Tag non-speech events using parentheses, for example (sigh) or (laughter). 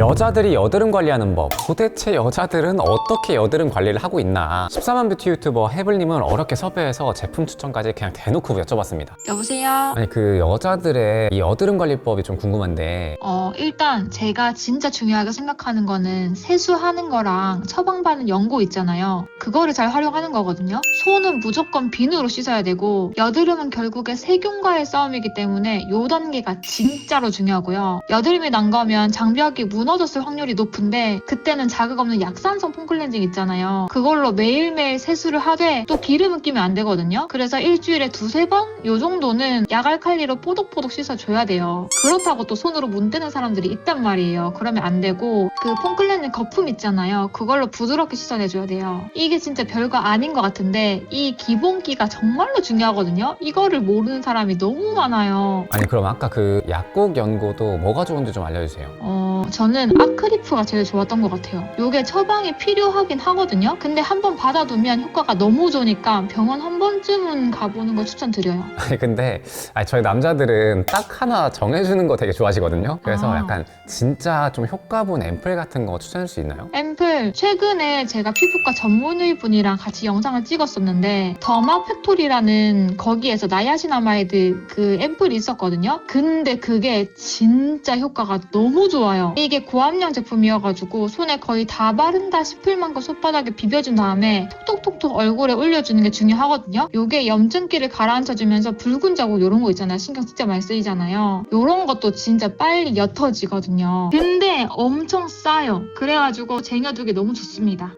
여자들이 여드름 관리하는 법 도대체 여자들은 어떻게 여드름 관리를 하고 있나 14만 뷰티 유튜버 해블님을 어렵게 섭외해서 제품 추천까지 그냥 대놓고 여쭤봤습니다 여보세요? 아니 그 여자들의 이 여드름 관리법이 좀 궁금한데 어, 일단 제가 진짜 중요하게 생각하는 거는 세수하는 거랑 처방받는 연고 있잖아요. 그거를 잘 활용하는 거거든요. 손은 무조건 비누로 씻어야 되고 여드름은 결국에 세균과의 싸움이기 때문에 요 단계가 진짜로 중요하고요. 여드름이 난 거면 장벽이 무너 졌을 확률이 높은데 그때는 자극 없는 약산성 폼클렌징 있잖아요. 그걸로 매일매일 세수를 하되 또 기름은 끼면 안 되거든요. 그래서 일주일에 두세 번 요 정도는 약알칼리로 뽀독뽀독 씻어줘야 돼요. 그렇다고 또 손으로 문대는 사람들이 있단 말이에요. 그러면 안 되고 그 폼클렌징 거품 있잖아요. 그걸로 부드럽게 씻어내줘야 돼요. 이게 진짜 별거 아닌 것 같은데 이 기본기가 정말로 중요하거든요. 이거를 모르는 사람이 너무 많아요. 아니 그럼 아까 그 약국 연고도 뭐가 좋은지 좀 알려주세요 어, 저는 아크리프가 제일 좋았던 것 같아요. 요게 처방이 필요하긴 하거든요. 근데 한번 받아두면 효과가 너무 좋으니까 병원 한 번쯤은 가보는 거 추천드려요. (laughs) 아니 근데 아니, 저희 남자들은 딱 하나 정해주는 거 되게 좋아하시거든요 그래서 아. 약간 진짜 좀 효과본 앰플 같은 거 추천할 수 있나요? 앰 플 최근에 제가 피부과 전문의 분이랑 같이 영상을 찍었었는데 더마 팩토리라는 거기에서 나야시나마이드 그 앰플이 있었거든요. 근데 그게 진짜 효과가 너무 좋아요. 이게 고함량 제품이어가지고 손에 거의 다 바른다 싶을 만큼 손바닥에 비벼준 다음에 톡톡톡톡 얼굴에 올려주는 게 중요하거든요. 요게 염증기를 가라앉혀주면서 붉은 자국 이런 거 있잖아요. 신경 진짜 많이 쓰이잖아요. 요런 것도 진짜 빨리 옅어지거든요. 근데 엄청 싸요. 그래가지고 쟁여 두기 너무 좋습니다.